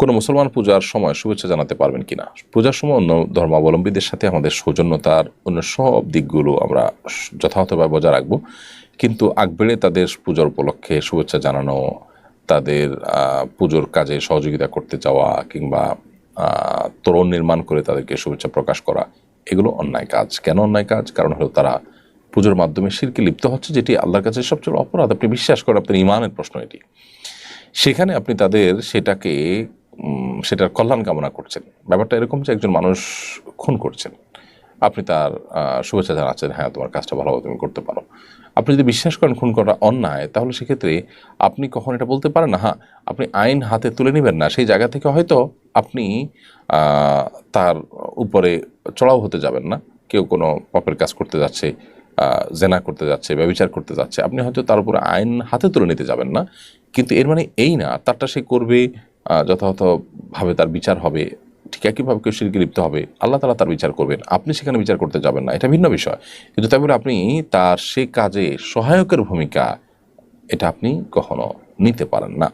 কোনো মুসলমান পূজার সময় শুভেচ্ছা জানাতে পারবেন কিনা? পূজার সময় অন্য ধর্মাবলম্বীদের সাথে আমাদের সৌজন্যতার অন্য সব দিকগুলো আমরা যথাযথভাবে বজায় রাখব। কিন্তু আগবেড়ে তাদের পূজার উপলক্ষে শুভেচ্ছা জানানো, তাদের পুজোর কাজে সহযোগিতা করতে যাওয়া কিংবা তোরণ নির্মাণ করে তাদেরকে শুভেচ্ছা প্রকাশ করা, এগুলো অন্যায় কাজ। কেন অন্যায় কাজ? কারণ হলো তারা পুজোর মাধ্যমে শিরকে লিপ্ত হচ্ছে, যেটি আল্লাহর কাছে সবচেয়ে অপরাধ। আপনি বিশ্বাস করেন, আপনার ইমানের প্রশ্ন এটি। সেখানে আপনি তাদের সেটাকে সেটার কল্যাণ কামনা করছেন। ব্যাপারটা এরকম যে একজন মানুষ খুন করছেন। আপনি তার শুভেচ্ছা জানাচ্ছেন হ্যাঁ তোমার কাজটা ভালোভাবে তুমি করতে পারো। আপনি যদি বিশ্বাস করেন খুন করা অন্যায় তাহলে সেক্ষেত্রে আপনি কখন এটা বলতে পারেন না হ্যাঁ আপনি আইন হাতে তুলে নেবেন না। সেই জায়গা থেকে হয়তো আপনি তার উপরে চড়াও হতে যাবেন না। কেউ কোনো পাপের কাজ করতে যাচ্ছে জেনা করতে যাচ্ছে ব্যবচার করতে যাচ্ছে। আপনি হয়তো তার উপরে আইন হাতে তুলে নিতে যাবেন না। কিন্তু এর মানে এই না তারটা সে করবে আহ, যথাযথভাবে তার বিচার হবে, ঠিক একইভাবে কেউ শিরকে লিপ্ত হবে, আল্লাহ তালা তার বিচার করবেন। আপনি সেখানে বিচার করতে যাবেন না, এটা ভিন্ন বিষয়। কিন্তু তারপরে আপনি তার সে কাজে সহায়কের ভূমিকা, এটা আপনি কখনো নিতে পারেন না।